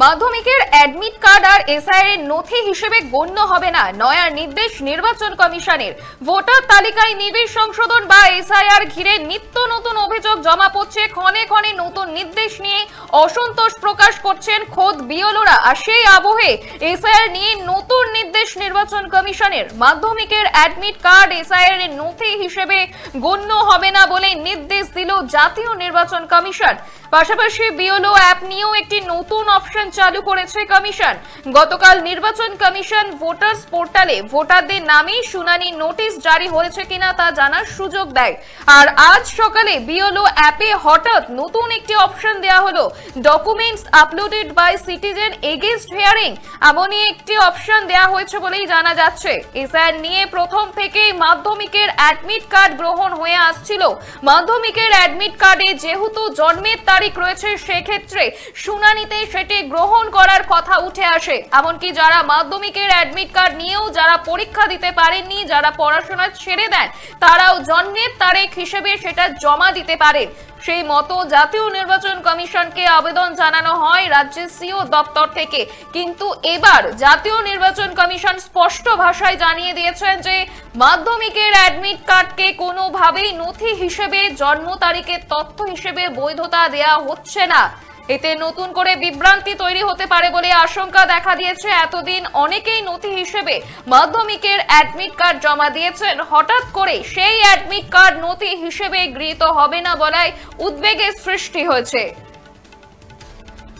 মাধ্যমিকের admit card আর SIR এর নথি হিসেবে গণ্য হবে না। নয়ার নির্দেশ নির্বাচন কমিশনের। ভোটার তালিকায় নিবিড় সংশোধন বা এসআইআর ঘিরে নিত্য নতুন অভিযোগ জমা পড়ছে। ক্ষণে ক্ষণে নতুন নির্দেশ নিয়ে অসন্তোষ প্রকাশ করছেন খোদ বিওলোরা আর সেই আবহে এসআইআর নিয়ে নতুন নির্দেশ নির্বাচন কমিশনের। মাধ্যমিকের অ্যাডমিট কার্ড এসআইআর এর নথি হিসেবে গণ্য হবে না বলে নির্দেশ দিল জাতীয় নির্বাচন কমিশন। পাশাপাশি বিওলো অ্যাপ নিয়েও একটি নতুন অপশন চালু করেছে কমিশন। গতকাল নির্বাচন কমিশন ভোটার্স পোর্টালে ভোটারদের নামে শুনানি নোটিশ জারি হয়েছে কিনা তা জানার সুযোগ দেয়। আর আজ সকালে বিওলো অ্যাপে হঠাৎ নতুন একটি অপশন দেওয়া হলো, documents uploaded by citizen against hearing. এমনই একটি অপশন দেওয়া হয়েছে বলেই জানা যাচ্ছে। এসআইআর নিয়ে প্রথম থেকেই মাধ্যমিকের অ্যাডমিট কার্ড গ্রহণ হয়ে আসছিল। মাধ্যমিকের অ্যাডমিট কার্ডে যেহেতু জন্মের তারিখ রয়েছে, সেক্ষেত্রে শুনানিতে সেটি গ্রহণ করার কথা উঠে আসে। এমনকি যারা মাধ্যমিকের অ্যাডমিট কার্ড নিয়েও যারা পরীক্ষা দিতে পারেননি, যারা পড়াশোনা ছেড়ে দেন, তারাও জন্মের তারিখ হিসেবে সেটা জমা দিতে পারেন সেই মতো জাতীয় নির্বাচন কমিশনকে আবেদন জানানো হয় রাজ্যের সিও দপ্তর থেকে। কিন্তু এবার জাতীয় নির্বাচন কমিশন স্পষ্ট ভাষায় জানিয়ে দিয়েছেন যে, মাধ্যমিকের অ্যাডমিট কার্ডকে কোনোভাবেই নথি হিসেবে জন্ম তারিখের তথ্য হিসেবে বৈধতা দেয়া হচ্ছে না। এতে নতুন করে বিভ্রান্তি তৈরি হতে পারে বলে আশঙ্কা দেখা দিয়েছে। এতদিন অনেকেই নথি হিসেবে মাধ্যমিকের অ্যাডমিট কার্ড জমা দিয়েছেন। হঠাৎ করে সেই অ্যাডমিট কার্ড নথি হিসেবে গৃহীত হবে না বলায় উদ্বেগের সৃষ্টি হয়েছে।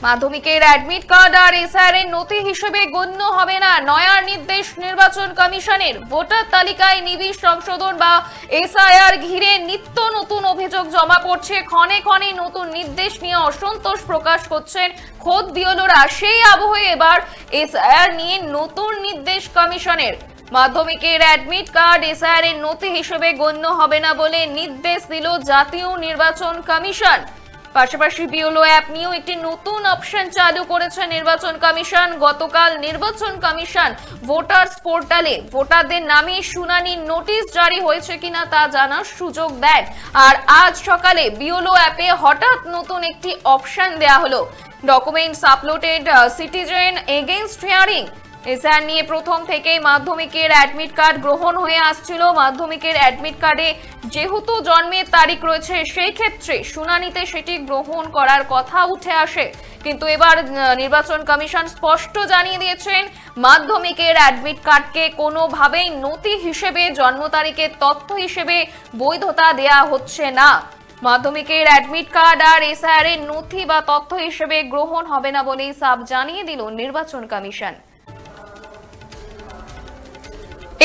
মাধ্যমিকের অ্যাডমিট কার্ড আর এসআর এর নথি হিসেবে গণ্য হবে না। নয়ার নির্দেশ নির্বাচন কমিশনের। ভোটার তালিকায় নিবিড় সংশোধন বা এসআইআর ঘিরে নিত্য নতুন অভিযোগ জমা পড়ছে। ক্ষণে ক্ষণে নতুন নির্দেশ নিয়ে অসন্তোষ প্রকাশ করছেন খোদ বিওলোরা সেই আবহে এবার এসআইআর নিয়ে নতুন নির্দেশ কমিশনের। মাধ্যমিকের অ্যাডমিট কার্ড এসআইআর এর নথি হিসেবে গণ্য হবে না বলে নির্দেশ দিল জাতীয় নির্বাচন কমিশন। পাশাপাশি বিওলো অ্যাপ নিয়েও একটি নতুন অপশন চালু করেছে নির্বাচন কমিশন। গতকাল নির্বাচন কমিশন ভোটার্স পোর্টালে ভোটারদের নামে শুনানির নোটিশ জারি হয়েছে কিনা তা জানার সুযোগ দেন আর আজ সকালে বিওলো অ্যাপে হঠাৎ নতুন একটি অপশন দেয়া হলো। Documents uploaded citizen against hearing SR নিয়ে প্রথম থেকেই মাধ্যমিকের অ্যাডমিট কার্ড গ্রহণ হয়ে আসছিল। মাধ্যমিকের অ্যাডমিট কার্ডে যেহেতু জন্মের তারিখ রয়েছে সেই ক্ষেত্রে শুনানিতে সেটি গ্রহণ করার কথা উঠে আসে। কিন্তু এবার নির্বাচন কমিশন স্পষ্ট জানিয়ে দিয়েছেন, মাধ্যমিকের অ্যাডমিট কার্ডকে কোনোভাবেই নথি হিসেবে, জন্ম তারিখের তথ্য হিসেবে বৈধতা দেয়া হচ্ছে না। মাধ্যমিকের অ্যাডমিট কার্ড আর এসআর এর নথি বা তথ্য হিসেবে গ্রহণ হবে না বলেই সাব জানিয়ে দিল নির্বাচন কমিশন।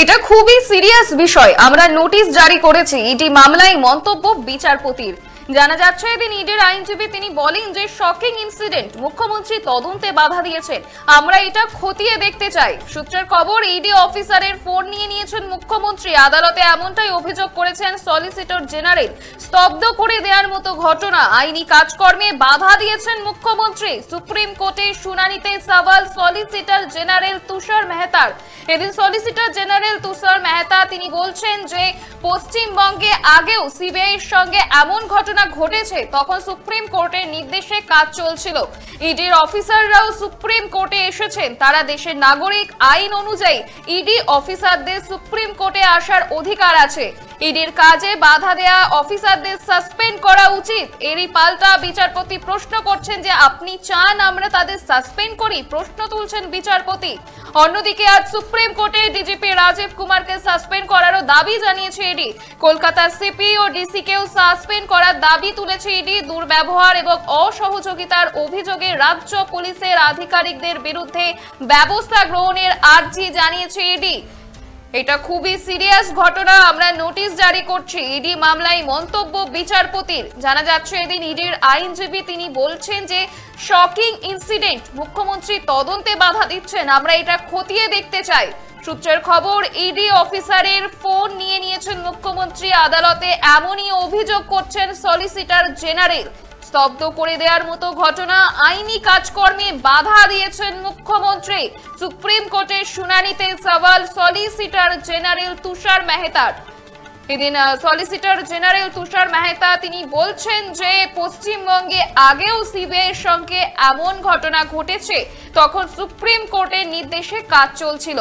এটা খুবই সিরিয়াস বিষয়। আমরা নোটিশ জারি করেছি এটি মামলায় মন্তব্য বিচারপতির। জানা যাচ্ছে, এদিন ইডির আইনজীবী তিনি বলেন যে শকিং ইনসিডেন্ট মুখ্যমন্ত্রী তদন্তে বাধা দিয়েছেন। আমরা এটা খতিয়ে দেখতে চাই। সূত্রের খবর, ইডি অফিসারের ফোন নিয়ে নিয়েছেন মুখ্যমন্ত্রী। আদালতে এমনটাই অভিযোগ করেছেন সলিসিটর জেনারেল স্তব্ধ করে দেওয়ার মতো ঘটনা। আইনি কাজকর্মে বাধা দিয়েছেন মুখ্যমন্ত্রী। সুপ্রিম কোর্টে শুনানিতে সওয়াল সলিসিটর জেনারেল তুষার মেহতার। এদিন সলিসিটর জেনারেল তুষার মেহতা তিনি বলছেন যে, পশ্চিমবঙ্গে আগেও সিবিআইয়ের সঙ্গে এমন ঘটনা ঘটেছে, তখন সুপ্রিম কোর্টের নির্দেশে কাজ চলছিল। ইডির অফিসাররাও সুপ্রিম কোর্টে এসেছেন। তারা দেশের নাগরিক আইন অনুযায়ী ইডি অফিসারদের সুপ্রিম কোর্টে আসার অধিকার আছে। ইডির কাজে বাধা দেয়া অফিসারদের সাসপেন্ড উচিত। এরই পাল্টা বিচারপতি প্রশ্ন করছেন যে আপনি চান আমরা তাদের সাসপেন্ড করি? প্রশ্ন তুলছেন বিচারপতি। অন্যদিকে আজ সুপ্রিম কোর্টে ডিজিপি রাজীব কুমারকে সাসপেন্ড করারও দাবি জানিয়েছে ইডি। কলকাতার সিপি ও ডিসি কেও সাসপেন্ড করার দাবি তুলেছে ইডি। দুর্ব্যবহার এবং অসহযোগিতার অভিযোগে রাজ্য পুলিশের আধিকারিকদের বিরুদ্ধে ব্যবস্থা গ্রহণের আর্জি জানিয়েছে ইডি। এটা খুবই সিরিয়াস ঘটনা, আমরা নোটিশ জারি করছি। ইডি মামলায় মন্তব্য বিচারপতির। জানা যাচ্ছে এদিন ইডির আইনজীবী তিনি বলছেন যে, শকিং ইনসিডেন্ট, মুখ্যমন্ত্রী তদন্তে বাধা দিচ্ছেন, আমরা এটা খতিয়ে দেখতে চাই। সূত্রের খবর, ইডি অফিসারের ফোন নিয়ে নিয়েছেন মুখ্যমন্ত্রী। আদালতে এমনই অভিযোগ করছেন সলিসিটর জেনারেল। স্তব্ধ করে দেওয়ার মতো ঘটনা আইনি কাজকর্মে বাধা দিয়েছেন মুখ্যমন্ত্রী। সুপ্রিম কোর্টের শুনানিতে সওয়াল সলিসিটর জেনারেল তুষার মেহতার এদিন সলিসিটর জেনারেল তুষার মেহতা তিনি বলছেন যে, পশ্চিমবঙ্গে আগেও সিবিআই সঙ্গে এমন ঘটনা ঘটেছে, তখন সুপ্রিম কোর্টের নির্দেশে কাজ চলছিল।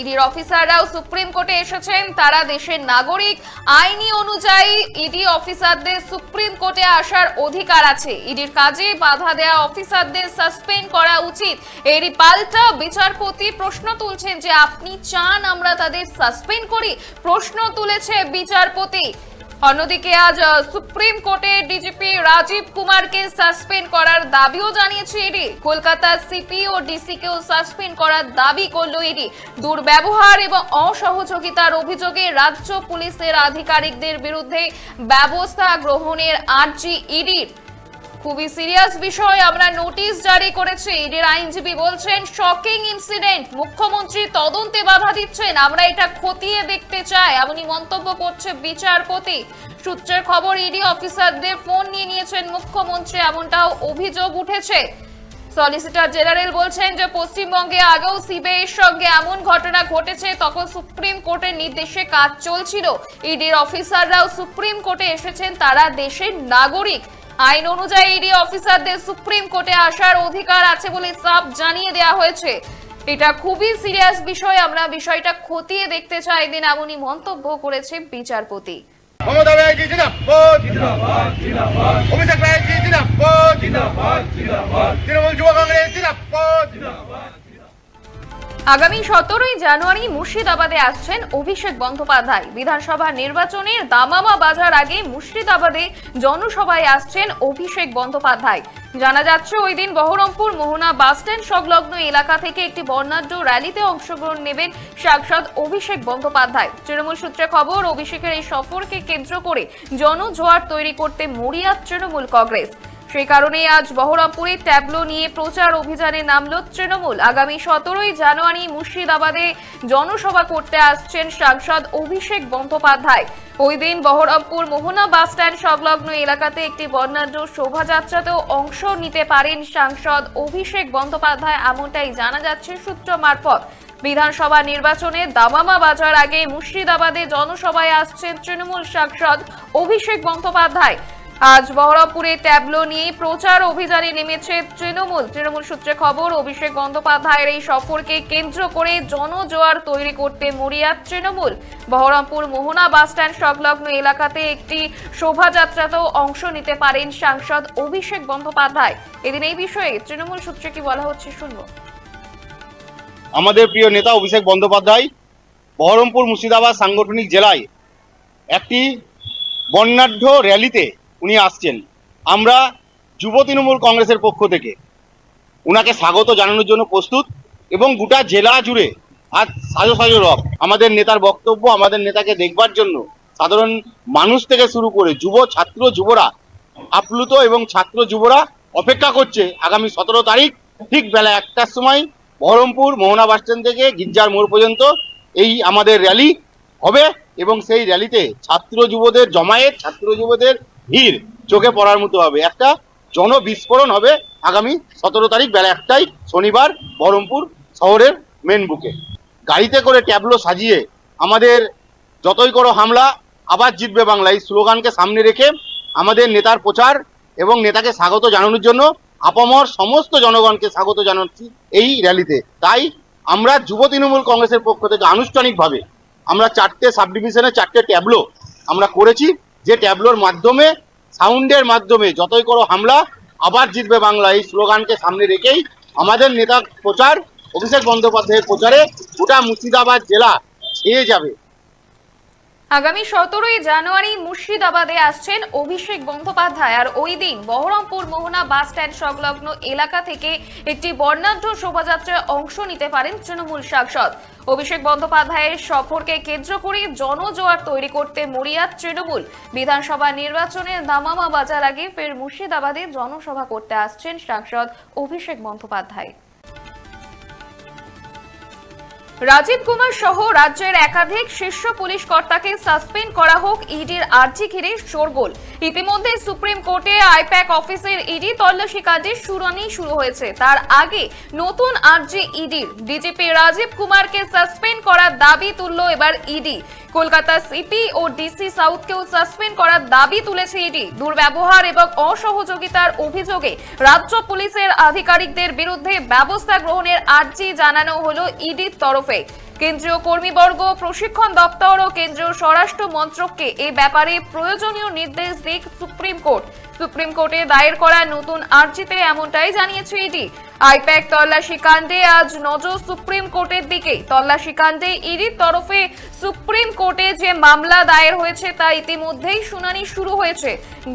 ইডির অফিসাররাও সুপ্রিম কোর্টে এসেছেন। তারা দেশের নাগরিক। আইনি অনুযায়ী ইডি অফিসারদের সুপ্রিম কোর্টে আসার অধিকার আছে। ইডির কাজে বাধা দেয়া অফিসারদের সাসপেন্ড করা উচিত। এরই পাল্টা বিচারপতি প্রশ্ন তুলছেন যে, আপনি চান আমরা তাদের সাসপেন্ড করি? প্রশ্ন তুলেছে বিচারপতি। অন্যদিকে আজ সুপ্রিম কোর্টে ডিজিপি রাজীব কুমারকে সাসপেন্ড করার দাবিও জানিয়েছে ইডি। কলকাতা সিপি ও ডিসি কেও সাসপেন্ড করার দাবি করল ইডি। দুর্ব্যবহার এবং অসহযোগিতার অভিযোগে রাজ্য পুলিশের আধিকারিকদের বিরুদ্ধে ব্যবস্থা গ্রহণের আর্জি ইডির। খুবই সিরিয়াস বিষয়, আমরা নোটিশ জারি করেছি। ইডির আইনজীবী বলছেন শকিং ইনসিডেন্ট মুখ্যমন্ত্রী তদন্তে বাধা দিচ্ছেন, আমরা এটা খতিয়ে দেখতে চাই, এমনই মন্তব্য করছে বিচারপতি। সূত্রের খবর, ইডি অফিসারদের ফোন নিয়ে নিয়েছেন মুখ্যমন্ত্রী, এমনটাও অভিযোগ উঠেছে। সলিসিটর জেনারেল বলছেন যে, পশ্চিমবঙ্গে আগেও সিবিআই এর সঙ্গে এমন ঘটনা ঘটেছে, তখন সুপ্রিম কোর্টের নির্দেশে কাজ চলছিল। ইডির অফিসাররাও সুপ্রিম কোর্টে এসেছেন, তারা দেশের নাগরিক। আইন অনুযায়ী ইডি অফিসারদের সুপ্রিম কোর্টে আসার অধিকার আছে বলে সাফ জানিয়ে দেওয়া হয়েছে। এটা খুবই সিরিয়াস বিষয়, আমরা বিষয়টা খতিয়ে দেখতে চাই দিন এমনই মন্তব্য করেছে বিচারপতি। আগামী সতেরোই জানুয়ারি মুর্শিদাবাদে আসছেন অভিষেক বন্দ্যোপাধ্যায়। বিধানসভা নির্বাচনের দামামা বাজার আগে মুর্শিদাবাদে জনসভায় আসছেন অভিষেক বন্দ্যোপাধ্যায়। জানা যাচ্ছে, ওই দিন বহরমপুর মোহনা বাসস্ট্যান্ড সংলগ্ন এলাকা থেকে একটি বর্ণাঢ্য র্যালিতে অংশগ্রহণ নেবেন সাংসদ অভিষেক বন্দ্যোপাধ্যায়। তৃণমূল সূত্রে খবর, অভিষেকের এই সফরকে কেন্দ্র করে জনজোয়ার তৈরি করতে মরিয়া তৃণমূল কংগ্রেস। সেই কারণেই আজ বহরমপুরে ট্যাবলো নিয়ে প্রচার অভিযানে নামল তৃণমূল। আগামী সতেরোই জানুয়ারি মুর্শিদাবাদে জনসভা করতে আসছেন সাংসদ অভিষেক বন্দ্যোপাধ্যায়। ওই দিন বহরমপুর মোহনা বাস স্ট্যান্ড সংলগ্ন এলাকাতে একটি বর্ণাঢ্য শোভাযাত্রাতেও অংশ নিতে পারেন সাংসদ অভিষেক বন্দ্যোপাধ্যায়, এমনটাই জানা যাচ্ছে সূত্র মারফত। বিধানসভা নির্বাচনে দামামা বাজার আগে মুর্শিদাবাদে জনসভায় আসছেন তৃণমূল সাংসদ অভিষেক বন্দ্যোপাধ্যায়। আজ বহরমপুরে ট্যাবলো নিয়ে প্রচার অভিযানে নেমেছে তৃণমূল। তৃণমূল সূত্রে খবর, অভিষেক বন্দ্যোপাধ্যায়ের এই সফরকে কেন্দ্র করে জনজোয়ার তৈরি করতে মরিয়া তৃণমূল। বহরমপুর মোহনা বাসস্ট্যান্ড সংলগ্ন এলাকাতে একটি শোভাযাত্রাতেও অংশ নিতে পারেন সাংসদ অভিষেক বন্দ্যোপাধ্যায়। এদিন এই বিষয়ে তৃণমূল সূত্রে কি বলা হচ্ছে শুনব। আমাদের প্রিয় নেতা অভিষেক বন্দ্যোপাধ্যায়, বহরমপুর মুর্শিদাবাদ সাংগঠনিক জেলায় একটি বর্ণাঢ্য র্যালিতে উনি আসছেন। আমরা যুব তৃণমূল কংগ্রেসের পক্ষ থেকে উনাকে স্বাগত জানানোর জন্য প্রস্তুত এবং গোটা জেলা জুড়ে আজ সাজো সাজো রব, আমাদের নেতার বক্তব্য, আমাদের নেতাকে দেখবার জন্য সাধারণ মানুষ থেকে শুরু করে যুব, ছাত্র, যুবরা, আপ্লুত এবং ছাত্র যুবরা অপেক্ষা করছে আগামী সতেরো তারিখ ঠিক বেলা একটার সময় বহরমপুর মোহনা বাসস্ট্যান্ড থেকে গির্জার মোড় পর্যন্ত এই আমাদের র্যালি হবে এবং সেই র্যালিতে ছাত্র যুবদের জমায়েত, ছাত্র যুবদের ভিড় চোখে পড়ার মতো হবে। একটা জনবিস্ফোরণ হবে আগামী সতেরো তারিখ বেলা একটাই শনিবার বহরমপুর শহরের মেন বুকে। গাড়িতে করে ট্যাবলো সাজিয়ে আমাদের যতই করো হামলা, আবার জিতবে বাংলা। এই স্লোগানকে সামনে রেখে আমাদের নেতার প্রচার এবং নেতাকে স্বাগত জানানোর জন্য আপামর সমস্ত জনগণকে স্বাগত জানাচ্ছি এই র্যালিতে। তাই আমরা যুব তৃণমূল কংগ্রেসের পক্ষ থেকে আনুষ্ঠানিকভাবে আমরা চারটে সাব ডিভিশনে চারটে ট্যাবলো আমরা করেছি। যে ট্যাবলোর মাধ্যমে, সাউন্ডের মাধ্যমে যতই করো হামলা, আবার জিতবে বাংলা। এই স্লোগানকে সামনে রেখেই আমাদের নেতা প্রচার, অভিষেক বন্দ্যোপাধ্যায়ের প্রচারে গোটা মুর্শিদাবাদ জেলা ছেয়ে যাবে। আগামী সতেরোই জানুয়ারি মুর্শিদাবাদে আসছেন অভিষেক বন্দ্যোপাধ্যায়। আর ওই দিন বহরমপুর মোহনা বাস স্ট্যান্ড সংলগ্ন এলাকা থেকে একটি বর্ণাঢ্য শোভাযাত্রায় অংশ নিতে পারেন তৃণমূল সাংসদ। অভিষেক বন্দ্যোপাধ্যায়ের সফরকে কেন্দ্র করে জনজোয়ার তৈরি করতে মরিয়া তৃণমূল। বিধানসভা নির্বাচনের দামামা বাজার আগে ফের মুর্শিদাবাদে জনসভা করতে আসছেন সাংসদ অভিষেক বন্দ্যোপাধ্যায়। রাজীব কুমার সহ রাজ্যের একাধিক শীর্ষ পুলিশ কর্তাকে সাসপেন্ড করা হোক ইডির আর্জি ঘিরে শোরগোল। ইতিমধ্যে সুপ্রিম কোর্টে আইপ্যাক অফিসের ইডি তল্লাশি কাজের শুনানি শুরু হয়েছে। তার আগে নতুন আর্জি ইডির। ডিজিপি রাজীব কুমারকে সাসপেন্ড করার দাবি তুলল এবার ইডি। কলকাতা সিটি ও ডিসি সাউথকেও সাসপেন্ড করার দাবি তুলেছে ইডি। দুর্ব্যবহার এবং অসহযোগিতার অভিযোগে রাজ্য পুলিশের আধিকারিকদের বিরুদ্ধে ব্যবস্থা গ্রহণের আর্জি জানানো হল ইডির তরফে। কেন্দ্রীয় কর্মীবর্গ, প্রশিক্ষণ দপ্তর ও কেন্দ্রীয় স্বরাষ্ট্র মন্ত্রককে এ ব্যাপারে প্রয়োজনীয় নির্দেশ দিক সুপ্রিম কোর্ট। সুপ্রিম কোর্টে দায়ের করা নতুন আর্জিতে এমনটাই জানিয়েছে ইডি। আইপ্যাক তল্লাশি কাণ্ডে আজ নজর সুপ্রিম কোর্টের দিকে তল্লাশি কাণ্ডে ইডির তরফে সুপ্রিম কোর্টে যে মামলা দায়ের হয়েছে তা ইতিমধ্যেই শুনানি শুরু হয়েছে।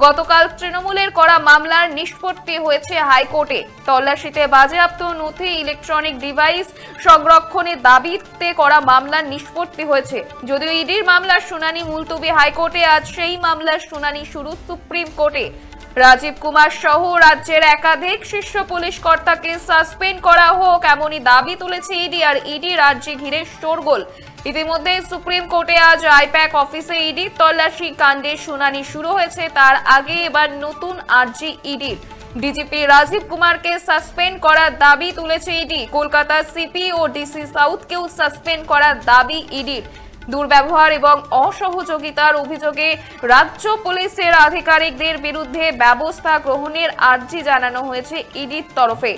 গতকাল তৃণমূলের করা মামলার নিষ্পত্তি হয়েছে হাইকোর্টে। তল্লাশিতে বাজেয়াপ্ত নথি, ইলেকট্রনিক ডিভাইস সংরক্ষণের দাবিতে করা মামলার নিষ্পত্তি হয়েছে। যদিও ইডির মামলার শুনানি মুলতবি হাইকোর্টে, আজ সেই মামলার শুনানি শুরু সুপ্রিম কোর্টে। রাজীব কুমার সহ রাজ্যের একাধিক শীর্ষ পুলিশ কর্তাকে সাসপেন্ড করা হোক এমনই দাবি তুলেছে ইডি আর ইডি রাজ্যে ঘিরে শোরগোল। ইতিমধ্যে সুপ্রিম কোর্টে আজ আইপ্যাক অফিসে ইডি তল্লাশি কাণ্ডে শুনানি শুরু হয়েছে। তার আগে এবার নতুন আর্জি ইডির ডিজিপি রাজীব কুমারকে সাসপেন্ড করার দাবি তুলেছে ইডি। কলকাতা সিপি ও ডিসি সাউথকেও সাসপেন্ড করার দাবি ইডির। দুর্ব্যবহার এবং অসহযোগিতার অভিযোগে রাজ্য পুলিশের আধিকারিকদের বিরুদ্ধে ব্যবস্থা গ্রহণের আর্জি জানানো হয়েছে ইডির তরফে।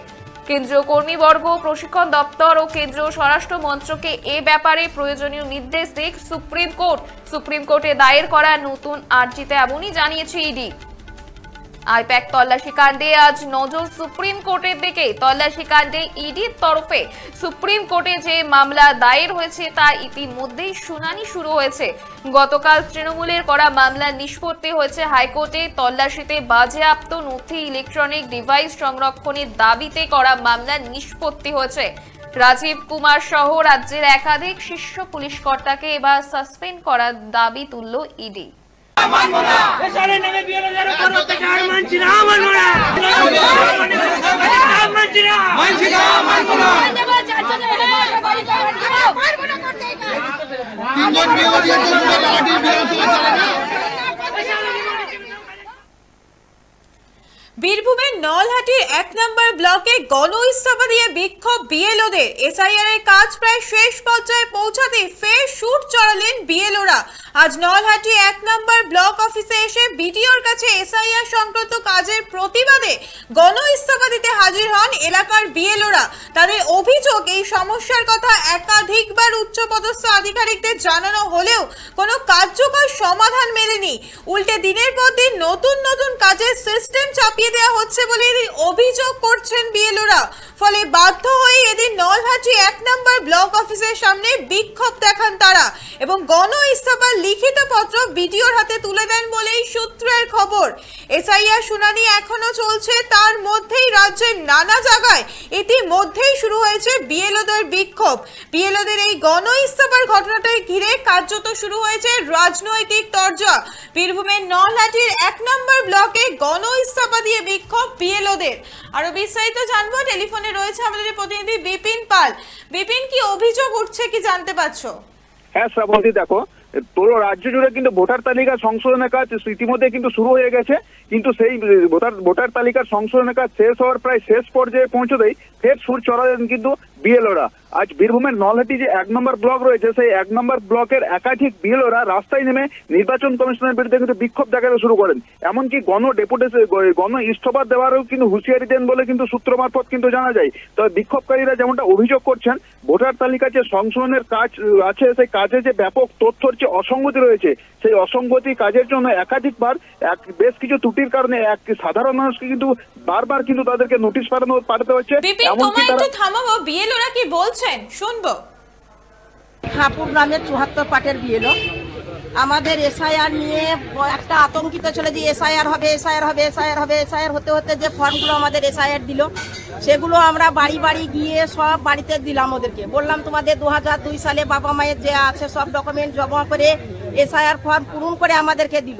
কেন্দ্রীয় কর্মীবর্গ, প্রশিক্ষণ দপ্তর ও কেন্দ্রীয় স্বরাষ্ট্র মন্ত্রকে এ ব্যাপারে প্রয়োজনীয় নির্দেশ দিক সুপ্রিম কোর্ট। সুপ্রিম কোর্টে দায়ের করা নতুন আর্জিতে এমনই জানিয়েছে ইডি। আইপ্যাক তল্লাশি কাণ্ডে আজ নজর সুপ্রিম কোর্টের দিকে। তল্লাশি কাণ্ডে ইডির তরফে সুপ্রিম কোর্টে যে মামলা দায়ের হয়েছে তা ইতিমধ্যেই শুনানি শুরু হয়েছে। গতকাল তৃণমূলের করা মামলার নিষ্পত্তি হয়েছে হাইকোর্টে। তল্লাশিতে বাজেয়াপ্ত নথি ইলেকট্রনিক ডিভাইস সংরক্ষণের দাবিতে করা মামলা নিষ্পত্তি হয়েছে। রাজীব কুমার সহ রাজ্যের একাধিক শীর্ষ পুলিশ কর্তাকে এবার সাসপেন্ড করার দাবি তুলল ইডি। দেশের নামে বিরোধের উপর অত্যাচার মানছি না মানবো না। মানছি না। মানছি না তিনজন বিরোধী দলীয় পার্টির বিধানসভা চালাবে বীরভূমের নলহাটির এক নম্বর ব্লকে গণ ইস্তফা দিয়ে বিক্ষোভ বিএলওদের। এসআইআর এর কাজ প্রায় শেষ পর্যায়ে পৌঁছাতে ফের শুট চড়ালেন বিএলওরা। আজ নলহাটি এক নম্বর ব্লক অফিসে এসে বিডিওর কাছে এসআইআর সংক্রান্ত কাজের প্রতিবাদে গণ ইস্তফা দিতে হাজির হন এলাকার বিএলওরা। তাদের অভিযোগ, এই সমস্যার কথা একাধিকবার উচ্চপদস্থ আধিকারিকদের জানানো হলেও কোনো কার্যকর সমাধান মেলেনি। উল্টে দিনের পর দিন নতুন নতুন কাজের সিস্টেম চাপিয়ে দেওয়া হচ্ছে বলে এদিন অভিযোগ করছেন বিএলওরা। ফলে বাধ্য হয়ে এদিন নলহাটি এক নম্বর ব্লক অফিসের সামনে বিক্ষোভ দেখান তারা। এবং গণ ইস্তফার লিখিত পত্র বিডিওর হাতে তুলে দেন বলেই সূত্রের খবর। এসআইআর শুনানি এখনও চলছে। তার মধ্যেই রাজ্যের নানা জায়গায় ইতিমধ্যেই শুরু হয়েছে বিএলওদের বিক্ষোভ। বিএলওদের এই গণ ইস্তফার ঘটনাটাকে ঘিরে কার্যত শুরু হয়েছে রাজনৈতিক তরজা। বীরভূমের নলহাটির এক নম্বর ব্লকে গণ ইস্তফা দিয়ে বিক্ষোভ বিএলওদের। আরও বিস্তারিত জানব। টেলিফোনে রয়েছে আমাদের প্রতিনিধি বিপিন পাল। বিপিন, কি অভিযোগ উঠছে কি জানতে পারছ? হ্যাঁ শ্রাবন্তী, দেখো পুরো রাজ্য জুড়ে কিন্তু ভোটার তালিকা সংশোধনের কাজ ইতিমধ্যে কিন্তু শুরু হয়ে গেছে, কিন্তু সেই ভোটার ভোটার তালিকার সংশোধনের কাজ শেষ হওয়ার প্রায় শেষ পর্যায়ে পৌঁছতেই ফের সুর চড়ালেন কিন্তু বিএলওরা। আজ বীরভূমের নলহাটি যে এক নম্বর ব্লক রয়েছে সেই এক নম্বর ব্লকের একাধিক বিএলওরা রাস্তায় নেমে নির্বাচন কমিশনের বিরুদ্ধে কিন্তু বিক্ষোভ দেখাতে শুরু করেন। এমনকি গণ ডেপুটেশন গণ ইস্তফা দেওয়ারও কিন্তু হুঁশিয়ারি দেন বলে কিন্তু সূত্র মারফত কিন্তু জানা যায়। তবে বিক্ষোভকারীরা যেমনটা অভিযোগ করছেন ভোটার তালিকা যে সংশোধনের কাজ আছে সেই কাজে যে ব্যাপক তথ্যর যে অসঙ্গতি রয়েছে সেই অসঙ্গতি কাজের জন্য একাধিকবার এক বেশ কিছু ত্রুটির কারণে এক সাধারণ মানুষকে কিন্তু বারবার কিন্তু তাদেরকে নোটিশ পাঠানো পাঠাতে হচ্ছে। এমনকি তারা থামাবো বিএলওরা কি বলছেন? শুনব। হাপুর গ্রামের চুয়াত্তর পাটের বিয়েলো আমাদের এসআইআর নিয়ে একটা আতঙ্কিত ছিল যে এসআইআর হবে এসআইআর হবে এসআইআর হবে, এসআইআর হতে হতে যে ফর্মগুলো আমাদের এসআইআর দিল, সেগুলো আমরা বাড়ি বাড়ি গিয়ে সব বাড়িতে দিলাম ওদেরকে। বললাম, তোমাদের দু সালে বাবা মায়ের যে আছে, সব ডকুমেন্ট জমা করে এসআইআর ফর্ম পূরণ করে আমাদেরকে দিল।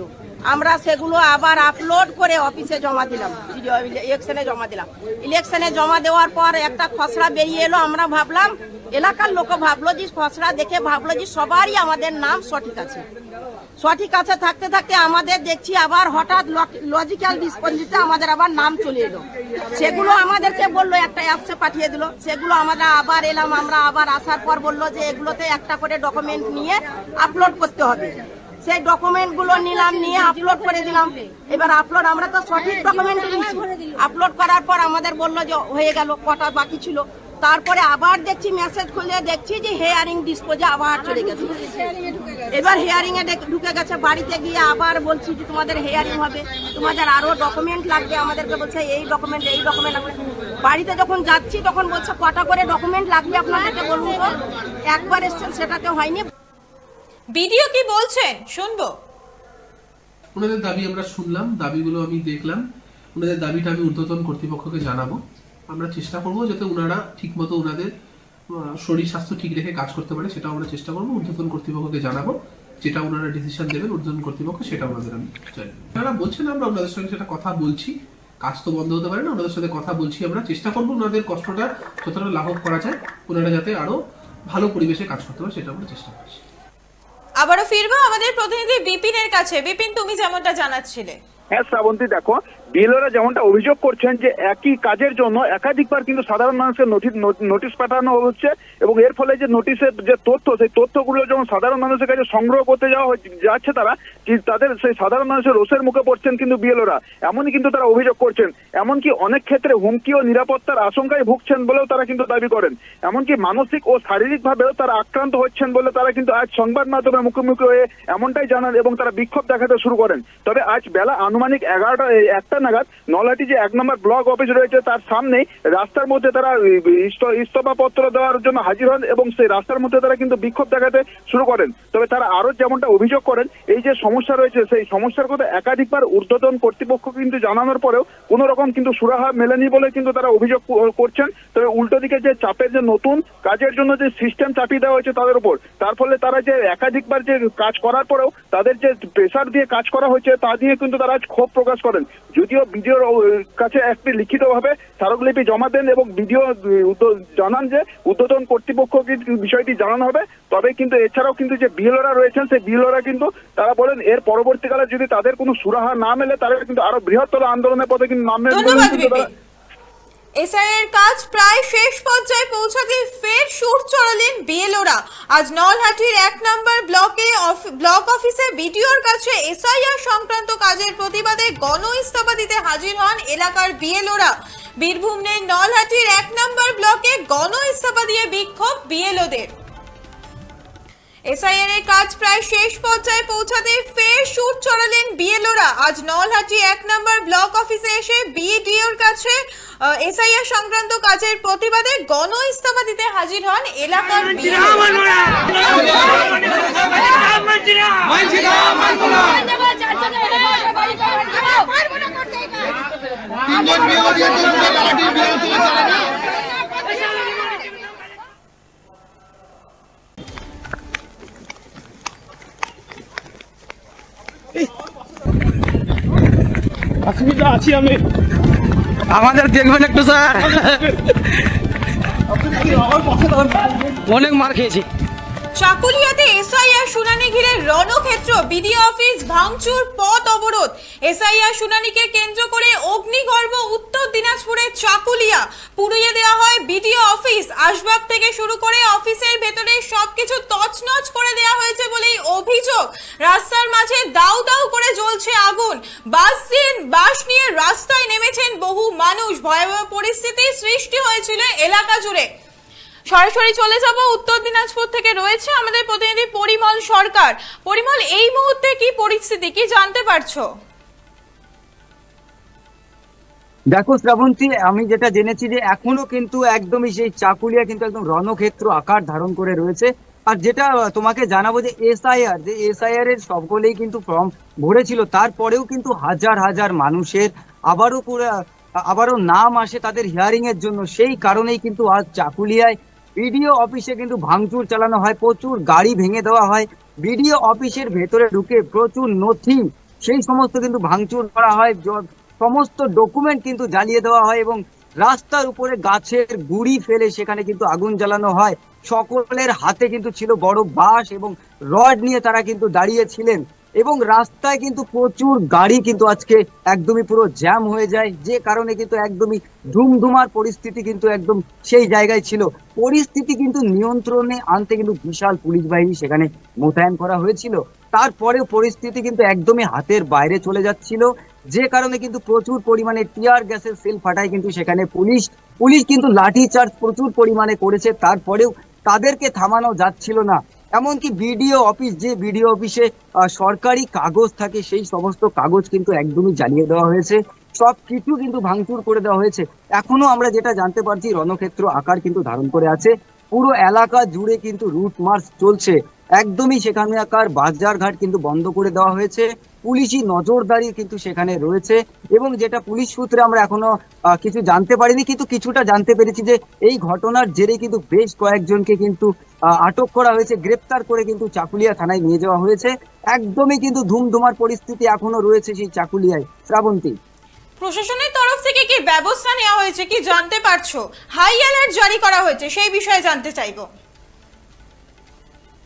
আমরা সেগুলো আবার আপলোড করে অফিসে জমা দিলাম। ইলেকশনে জমা দিলাম। ইলেকশনে জমা দেওয়ার পর একটা খসড়া বেরিয়ে এলো, আমরা ভাবলাম, এলাকার লোক ভাবলো যে খসড়া দেখে ভাবলো যে সবারই আমাদের নাম সঠিক আছে। সঠিক আছে থাকতে থাকতে আমাদের দেখছি আবার হঠাৎ লজিক্যাল ডিসপোজিতে আমাদের আবার নাম চলে এলো। সেগুলো আমাদেরকে বলল, একটা অ্যাপসে পাঠিয়ে দিল। সেগুলো আমরা আবার এলাম, আমরা আবার আসার পর বলল যে এগুলোতে একটা করে ডকুমেন্ট নিয়ে আপলোড করতে হবে। সেই ডকুমেন্টগুলো নিলাম, নিয়ে আপলোড করে দিলাম। এবার আপলোড আমরা তো সঠিক ডকুমেন্ট আপলোড করার পর আমাদের বলল যে হয়ে গেল, কটা বাকি ছিল। তারপরে আবার দেখছি মেসেজ খুলে দেখছি যে হেয়ারিং ডিসপোজে আবার চলে গেছে। এবার হেয়ারিং এ ঢুকে গেছে, বাড়িতে গিয়ে আবার বলছি যে তোমাদের হেয়ারিং হবে। তোমাদের আরও ডকুমেন্ট লাগবে, আমাদেরকে বলছে এই ডকুমেন্ট এই ডকুমেন্ট বাড়িতে যখন যাচ্ছি, তখন বলছে কটা করে ডকুমেন্ট লাগবে আপনাদেরকে বলুন তো? একবার এসছেন সেটাতে হয়নি। ভিডিও কি বলছেন? শুনব। ওনাদের দাবি আমরা শুনলাম, দাবিগুলো আমি দেখলাম। ওনাদের দাবিটা আমি ঊর্ধ্বতন কর্তৃপক্ষকে জানাব। আমরা চেষ্টা করব যাতে ওনারা ঠিকমতো ওনাদের শরীর স্বাস্থ্য ঠিক রেখে কাজ করতে পারে সেটা আমরা চেষ্টা করব। ঊর্ধ্বতন কর্তৃপক্ষকে জানাব, যেটা ওনারা ডিসিশন দেবেন, ঊর্ধ্বতন কর্তৃপক্ষ, সেটা ওনাদের আমি জানাব ওনারা বলছেন, আমরা ওনাদের সঙ্গে সেটা কথা বলছি, কাজ তো বন্ধ হতে পারে না, ওনাদের সাথে কথা বলছি আমরা, চেষ্টা করব ওনাদের কষ্টটা যতটা লাঘব করা যায়, ওনারা যাতে আরও ভালো পরিবেশে কাজ করতে পারে, সেটা আমরা চেষ্টা করছি। আবারও ফিরবো আমাদের প্রতিনিধি বিপিনের কাছে। বিপিন তুমি যেমনটা জানাচ্ছিলে। হ্যাঁ শ্রাবন্তী দেখো বিএলওরা যেমনটা অভিযোগ করছেন যে একই কাজের জন্য একাধিকবার কিন্তু সাধারণ মানুষের নোটিশ পাঠানো হচ্ছে এবং এর ফলে যে নোটিশের যে তথ্য, সেই তথ্যগুলো যখন সাধারণ মানুষের কাছে সংগ্রহ করতে যাওয়া যাচ্ছে তারা তাদের সেই সাধারণ মানুষের রোষের মুখে পড়ছেন কিন্তু বিএলওরা। এমনই কিন্তু তারা অভিযোগ করছেন। এমনকি অনেক ক্ষেত্রে হুমকি ও নিরাপত্তার আশঙ্কায় ভুগছেন বলেও তারা কিন্তু দাবি করেন। এমনকি মানসিক ও শারীরিক ভাবেও তারা আক্রান্ত হচ্ছেন বলে তারা কিন্তু আজ সংবাদ মাধ্যমে মুখোমুখি হয়ে এমনটাই জানান এবং তারা বিক্ষোভ দেখাতে শুরু করেন। তবে আজ বেলা আনুমানিক এগারোটা একটা নাগাদ নলাটি যে এক নম্বর ব্লক অফিস রয়েছে তার সামনেই রাস্তার মধ্যে তারা ইস্ত- ইস্তফাপত্র দেওয়ার জন্য হাজির হন এবং সেই রাস্তার মধ্যে তারা কিন্তু বিক্ষোভ দেখাতে শুরু করেন। তবে তারা আরও যেমনটা অভিযোগ করেন, এই যে সমস্যা রয়েছে, সেই সমস্যার কথা একাধিকবার ঊর্ধ্বতন কর্তৃপক্ষ কিন্তু জানানোর পরেও কোনো রকম কিন্তু সুরাহা মেলেনি বলে কিন্তু তারা অভিযোগ করছেন। তবে উল্টো দিকে যে চাপের যে নতুন কাজের জন্য যে সিস্টেম চাপিয়ে দেওয়া হয়েছে তাদের উপর, তার ফলে তারা যে একাধিকবার যে কাজ করার পরেও তাদের যে প্রেশার দিয়ে কাজ করা হয়েছে তা দিয়ে কিন্তু তারা আজ ক্ষোভ প্রকাশ করেন। যদিও বিডিওর কাছে একটি লিখিতভাবে স্মারকলিপি জমা দেন এবং বিডিও জানান যে উদ্বোধন কর্তৃপক্ষকে বিষয়টি জানানো হবে। তবে কিন্তু এছাড়াও কিন্তু যে বিএলওরা রয়েছেন সেই বিএলওরা কিন্তু তারা বলেন এর পরবর্তীকালে যদি তাদের কোনো সুরাহা না মেলে তারা কিন্তু আরও বৃহত্তর আন্দোলনের পথে কিন্তু নামবেন বলেও ধন্যবাদ কিন্তু তারা- বিপিন এসআইয়ের কাজ প্রায় শেষ পর্যায়ে পৌঁছাতে ফের সুর চড়ালেন বিএলওরা। আজ নলহাটির এক নম্বর ব্লকে ব্লক অফিসে বিডিওর কাছে এসআইআর সংক্রান্ত কাজের প্রতিবাদে গণ ইস্তফা দিতে হাজির হন এলাকার বিএলওরা। বীরভূমের নলহাটির এক নম্বর ব্লকে গণ ইস্তফা দিয়ে বিক্ষোভ বিএলওদের। এসআইআর এর কাজ প্রায় শেষ পর্যায়ে পৌঁছাতে ফের সুর চড়ালেন বিএলওরা। আজ নলহাটি এক নম্বর ব্লক অফিসে এসে বিডিওর কাছে এসআইআর সংক্রান্ত কাজের প্রতিবাদে গণ ইস্তফা দিতে হাজির হন এলাকার মানছিলাম আমার মারা আমাদের দেখবেন একটু, স্যার। অনেক মার খেয়েছি। চাকুলিয়াতে এসআইআর শুনানি ঘিরে রণক্ষেত্র, বিডিও অফিস, ভাঙচুর, পথ অবরোধ। এসআইআর শুনানিকে কেন্দ্র করে অগ্নিগর্ভ উত্তর দিনাজপুরের চাকুলিয়া। পুড়িয়ে দেওয়া হয় বিডিও অফিস। আসবাব থেকে শুরু করে অফিসের ভেতরে সবকিছু তছনছ করে দেওয়া হয়েছে বলেই অভিযোগ। করে জ্বলছে আগুন। বাস দিয়ে বাস নিয়ে রাস্তায় নেমেছেন বহু মানুষ। ভয়াবহ পরিস্থিতি সৃষ্টি হয়েছিল এলাকা জুড়ে। সরাসরি চলে যাব উত্তর দিনাজপুর থেকে। রয়েছে আমাদের প্রতিনিধি পরিমল সরকার। পরিমল, এই মুহূর্তে কি পরিস্থিতি? কি জানতে পারছ? দেখো শ্রাবন্তী, আমি যেটা জেনেছি যে এখনও কিন্তু একদমই সেই চাকুলিয়া কিন্তু একদম রণক্ষেত্র আকার ধারণ করে রয়েছে। আর যেটা তোমাকে জানাব যে এসআইআর যে এসআইআর এর সবগুলোই কিন্তু ফর্ম ভরেছিল, তারপরেও কিন্তু হাজার হাজার মানুষের আবারও পুরো, আবারও নাম আসে তাদের হিয়ারিং এর জন্য। সেই কারণেই কিন্তু আজ চাকুলিয়ায় বিডিও অফিসে কিন্তু ভাঙচুর চালানো হয়, প্রচুর গাড়ি ভেঙে দেওয়া হয়। বিডিও অফিসের ভেতরে ঢুকে প্রচুর নথি, সেই সমস্ত কিন্তু ভাঙচুর করা হয়। সমস্ত ডকুমেন্ট কিন্তু জ্বালিয়ে দেওয়া হয় এবং রাস্তার উপরে গাছের গুড়ি ফেলে সেখানে কিন্তু আগুন জ্বালানো হয়। সকলের হাতে কিন্তু ছিল বড় বাঁশ এবং রড নিয়ে তারা কিন্তু দাঁড়িয়েছিলেন। এবং রাস্তায় কিন্তু প্রচুর গাড়ি কিন্তু আজকে একদমই পুরো জ্যাম হয়ে যায়। যে কারণে কিন্তু একদমই ধুমধুমার পরিস্থিতি কিন্তু একদম সেই জায়গায় ছিল। পরিস্থিতি কিন্তু নিয়ন্ত্রণে আনতে কিন্তু বিশাল পুলিশ বাহিনী সেখানে মোতায়েন করা হয়েছিল। তারপরেও পরিস্থিতি কিন্তু একদমই হাতের বাইরে চলে যাচ্ছিল। যে কারণে কিন্তু প্রচুর পরিমাণে টিয়ার গ্যাসের সেল ফাটায় কিন্তু সেখানে পুলিশ। পুলিশ কিন্তু লাঠি চার্জ প্রচুর পরিমাণে করেছে, তারপরেও তাদেরকে থামানো যাচ্ছিল না। এমনকি বিডিও অফিস, যে বিডিও অফিসে সরকারি কাগজ থাকে, সেই সমস্ত কাগজ কিন্তু একদমই জ্বালিয়ে দেওয়া হয়েছে। সব কিছু কিন্তু ভাঙচুর করে দেওয়া হয়েছে। এখনও আমরা যেটা জানতে পারছি, রণক্ষেত্র আকার কিন্তু ধারণ করে আছে। পুরো এলাকা জুড়ে কিন্তু রুট মার্চ চলছে। একদমই সেখানকার বাজার ঘাট কিন্তু বন্ধ করে দেওয়া হয়েছে। পুলিশি নজরদারি কিন্তু সেখানে রয়েছে এবং যেটা পুলিশ সূত্রে আমরা এখনও কিছু জানতে পারিনি, কিন্তু কিছুটা জানতে পেরেছি যে এই ঘটনার জেরে কিন্তু বেশ কয়েকজনকে কিন্তু আটক করা হয়েছে, গ্রেপ্তার করে কিন্তু চাকুলিয়া থানায় নিয়ে যাওয়া হয়েছে। একদমই কিন্তু ধুমধুমার পরিস্থিতি এখনও রয়েছে সেই চাকুলিয়ায়। শ্রাবন্তী। প্রশাসনের তরফ থেকে কি ব্যবস্থা নেওয়া হয়েছে, কি জানতে পারছ? হাই অ্যালার্ট জারি করা হয়েছে, সেই বিষয়ে জানতে চাইব।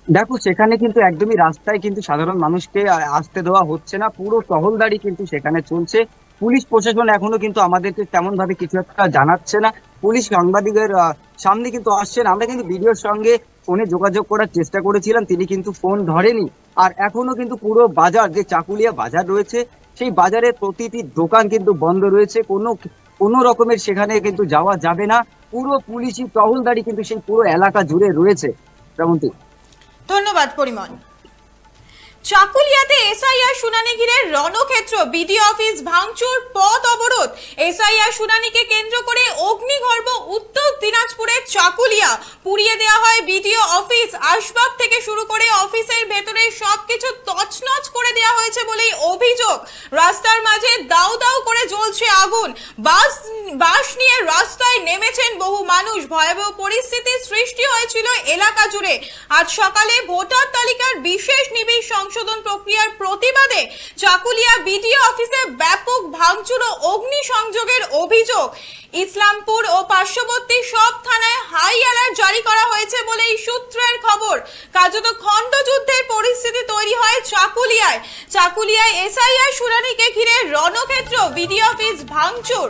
দেখো, সেখানে কিন্তু একদমই রাস্তায় কিন্তু সাধারণ মানুষকে আসতে দেওয়া হচ্ছে না। পুরো টহলদারি কিন্তু সেখানে চলছে। পুলিশ প্রশাসন এখনও কিন্তু আমাদেরকে তেমন ভাবে কিছু একটা জানাচ্ছে না। পুলিশ সাংবাদিকের সামনে কিন্তু আসছেন। আমরা কিন্তু ভিডিওর সঙ্গে ফোনে যোগাযোগ করার চেষ্টা করেছিলাম, তিনি কিন্তু ফোন ধরেনি। আর এখনও কিন্তু পুরো বাজার, যে চাকুলিয়া বাজার রয়েছে, সেই বাজারে প্রতিটি দোকান কিন্তু বন্ধ রয়েছে। কোনো কোনো রকমের সেখানে কিন্তু যাওয়া যাবে না। পুরো পুলিশি টহলদারি কিন্তু সেই পুরো এলাকা জুড়ে রয়েছে। শ্রাবন্তী ধন্যবাদ পরিমল। চাকুলিয়াতে এসআইআর শুনানি ঘিরে রণক্ষেত্র, বিডিও অফিস ভাঙচুর, পথ অবরোধ। এসআইআর শুনানিকে কেন্দ্র করে অগ্নিগর্ভ উত্তর দিনাজপুরের চাকুলিয়া। পুড়িয়ে দেওয়া হয় বিডিও অফিস। আসবাব থেকে শুরু করে অফিসের ভেতরে সবকিছু তছনছ করে দেওয়া হয়েছে বলেই অভিযোগ। রাস্তার মাঝে দাউ দাউ করে জ্বলছে আগুন। বাস বাস নিয়ে রাস্তায় নেমেছেন বহু মানুষ। ভয়াবহ পরিস্থিতির সৃষ্টি হয়েছিল এলাকা জুড়ে। আজ সকালে ভোটার তালিকার বিশেষ নিবিড় সংশোধন প্রক্রিয়ার প্রতিবাদে চাকুলিয়া বিডিও অফিসে ব্যাপক ভাঙচুর ও অগ্নি সংযোগের অভিযোগ। ইসলামপুর ও পার্শ্ববর্তী সব থানায় হাই অ্যালার্ট জারি করা হয়েছে বলে এই সূত্রের খবর। কার্যত খণ্ডযুদ্ধের পরিস্থিতি তৈরি হয় চাকুলিয়ায়। চাকুলিয়ায় এসআইআর শুনানিকে ঘিরে রণক্ষেত্র, বিডিও অফিস ভাঙচুর।